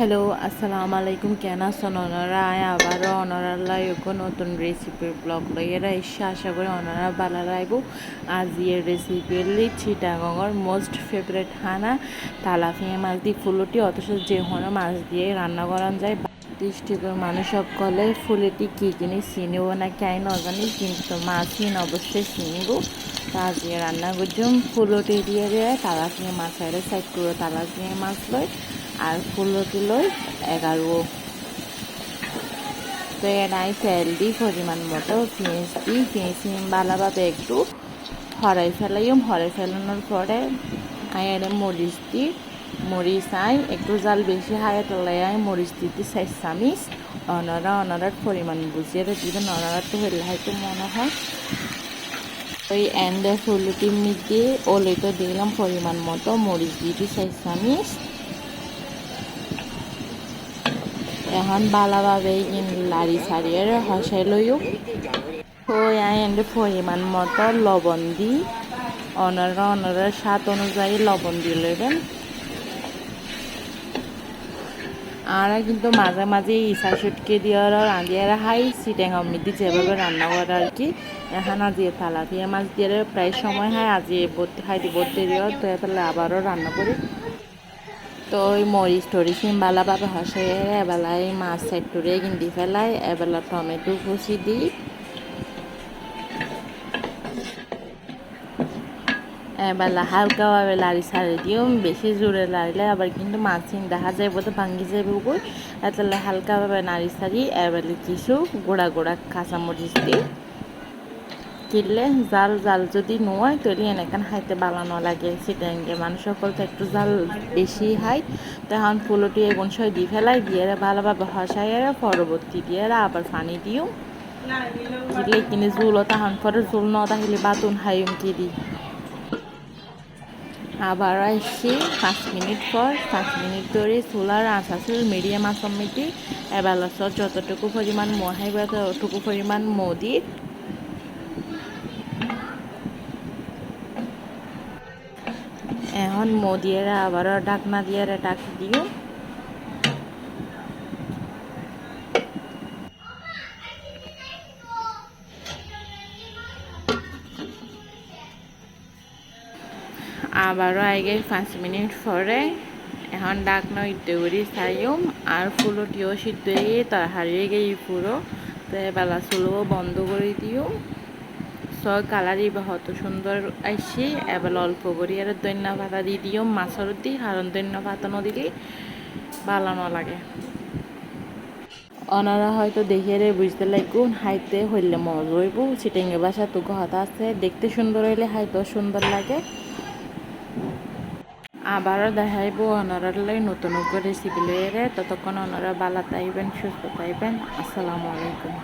Hello আসসালামু আলাইকুম কেন আয় আবারও ওনারা লাইক নতুন রেসিপির ব্লগ লইয়েরা এসে আশা করি ওনারা ভালো রাইব আজ ইয়ে রেসিপি হলি চিটাগঙর মোস্ট ফেভারেট খানা তালাফিয়া মাছ দিয়ে ফুলটি, অথচ যে কোনো মাছ দিয়ে রান্না করা যায়। দৃষ্টিকর মানুষ সকলে ফুলেটি কী কিনে চিনিব না কেন নজানি কিন্তু মাছ কিন অবশ্যই চিনিব। তা দিয়ে রান্না করছুম। ফুলটি দিয়ে দিয়ে, তালাফিয়া মাছের সাইড করে তালাফিয়া মাছ লয়। আর ফুলটি লৈ এগারো। তো এনাই তেল দিই পরিমাণ মতো পেঁয়াজ দিই পেঁয়াজ ভালোভাবে একটু হরাই ফেলাইম। হরাই ফেলানোর পরে আয় মরিচ দিই মরিচ আই একটু জাল বেশি হায় তোলাই আই মরিচ দিতে চাই চামিচ অনরা, অনরার পরিমাণ বুঝিয়ে দিবেন অনরা তো হলে হয়তো মনে হয়। ওই এন্ডে ফুলটির মধ্যে ওলেটো দিলাম পরিমাণ মতো মরিচ দিতে চাই চামিচ এখন ভালোভাবে লাড়ি ছাড়িয়ে হসাই লইও। হই এন্ডে পরিমাণ মতো লবণ দি অনারা অনারা স্বাদ অনুযায়ী লবণ দিয়ে লইবেন। আর কিন্তু মাঝে মাঝে ইসা সুটকে দিয়ে রাঁধিয়ে হাই সিটেং অমিতি যেভাবে রান্না করে আর কি। এখন আজি তালাপিয়া মাছ দিয়ে প্রায় সময় হয়। আজি বর্তি খাইতে বর্তি দিয়ে তো এবেলা আবারও রান্না করি। তো ওই মরিচ টরিচ বাবা হসে এবেলায় মাছ সাইড টুরে কিনতে ফেলাই এবেলা টমেটো কুচি দিই হালকা ভাবে লাড়ি ছাড়ি দিও বেশি জোরে লাড়িলে আবার কিন্তু মাছ দেখা যায় বোধ ভাঙ্গি যাবে বই এতলে হালকাভাবে নাড়ি ছাড়ি এবারে কিছু, গোড়া গোড়া কাঁচামরিচ দিই কিনলে জাল জাল যদি নয়, তাহলে এনেখান খাইতে বালানো লাগে সেটাঙ্গে মানুষ সকল তো একটু জাল বেশি হাই তখন ফুলটি এগুন সই দিয়ে ফেলাই, দিয়ে ভালোভাবে হসাই পরবর্তী দিয়ে আবার পানি দিও। দিলে কিনে জুলও তখন পরে জুল ন, তাহলে বাতুন হাইম কি দিই আবার আসছি, পাঁচ মিনিট পর, পাঁচ মিনিট ধরে চুলার আঁচ আছিল মিডিয়াম আঁচর মিটি। এবেলাচত যতটুকু পরিমাণ মৌ খাইব, ততটুকু পরিমাণ মৌ এখন মৌ দিয়ে আবারও ডাকনা দিয়ে ডাকি দিও। আবারও আগে পাঁচ মিনিট পরে। এখন ডাক নয় দেউরি চাইম আর ফুলটিও সিদ্ধ হয়ে তার হারিয়ে গিয়ে পুরো। তো বেলা চুলও বন্ধ করে দিও কালারই বহুত সুন্দর আইসি এবার অল্প করি। আর দৈন্য পাতা দিয়ে দিও মাছের দি কারণ দৈন্য পাতা নদিলে বালানো লাগে অনারা হয়তো দেখিয়ে বুঝতে লাগুন হাইতে হইলে মজ হইব চিটেঙ্গে বাসা তো কথা আছে, দেখতে সুন্দর হইলে হাইতেও সুন্দর লাগে। আবারও দেখাইব ওনারালাই নতুন রেসিপি লইয়ে ততক্ষণ অনারা বালা তাইবেন সুস্থ তাইবেন আসসালামু আলাইকুম।